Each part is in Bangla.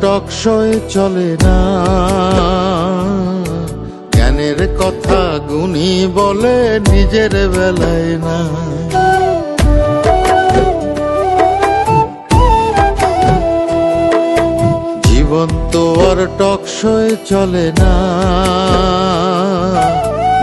টকশয় চলে না। জ্ঞানের কথা গুণী বলে নিজের বেলায় না। জীবন তো আর টকশয় চলে না।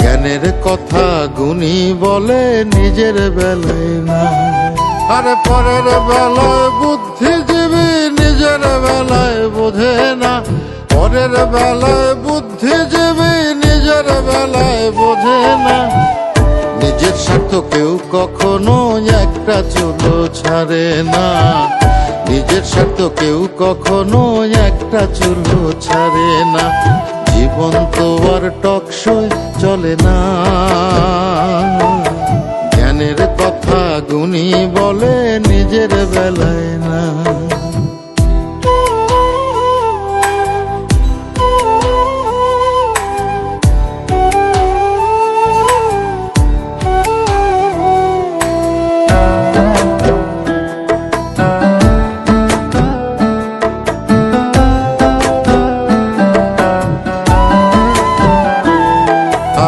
জ্ঞানের কথা গুণী বলে নিজের বেলায় না। আরে পরের বেলায় বুদ্ধিজীবী নিজের বেলায় বোঝে না, পরের বেলায় বুদ্ধিজীবী নিজের বেলায় বোঝে না। নিজের স্বার্থ কেউ কখনো একটা চুলো ছাড়ে না। নিজের স্বার্থ কেউ কখনো একটা চুলো ছাড়ে না। জীবন তো আর টকসই চলে না।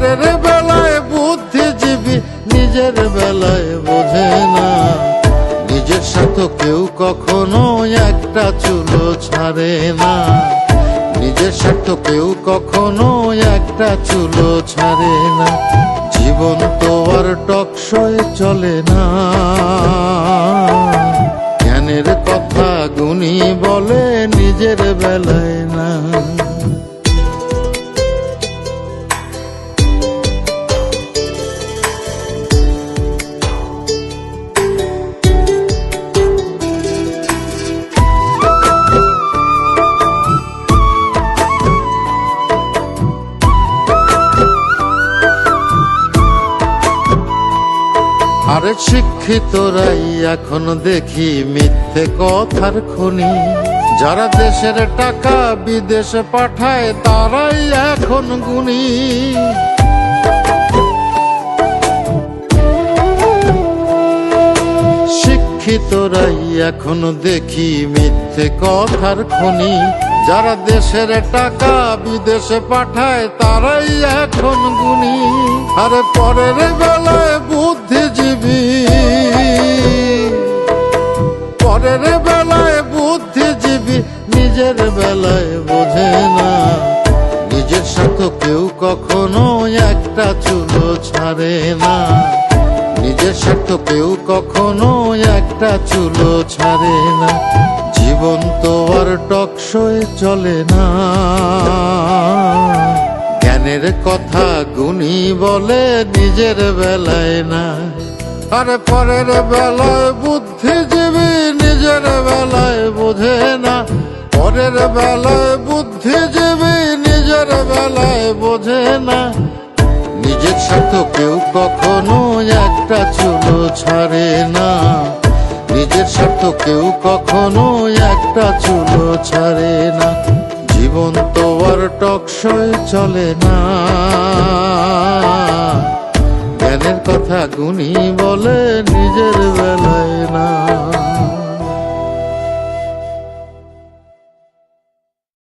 পরের বেলায় বুদ্ধিজীবী, নিজের বেলায় বোঝে না। নিজের সাথে কেউ কখনো একটা চুলো ছাড়ে না। নিজের স্বার্থ কেউ কখনো একটা চুলো ছাড়ে না। জীবন তো আর টকশয় চলে না। জ্ঞানের কথা গুণী বলে নিজের বেলায় আরে শিক্ষিতরাই এখন দেখি মিথ্যে কথার খনি। যারা দেশের টাকা বিদেশে পাঠায়, তারাই এখন গুণী। শিক্ষিতরাই এখন দেখি মিথ্যে কথার খনি। যারা দেশের টাকা বিদেশে পাঠায়, তারাই এখন গুণী। আরে পরের বেলায় বুদ্ধিজীবী। পরের বেলায় বুদ্ধিজীবী, নিজের বেলায় বোঝে না। নিজের সাথে কেউ কখনো একটা চুলো ছাড়ে না। নিজের স্বার্থ কেউ কখনো একটা চুলো ছাড়ে না। জীবন তো আর টকশয় চলে না। জ্ঞানের কথা গুণী বলে নিজের বেলায় না। আরে পরের বেলায় বুদ্ধিজীবী নিজের বেলায় বোঝে না। পরের বেলায় বুদ্ধিজীবী নিজের বেলায় বোঝে না। নিজের স্বার্থ কেউ কখনো একটা চুলো ছাড়ে না। নিজের স্বার্থ কেউ কখনো একটা চুলো ছাড়ে না। জীবন তো আর টকসই চলে না। জ্ঞানের কথা গুণী বলে নিজের বেলায় না।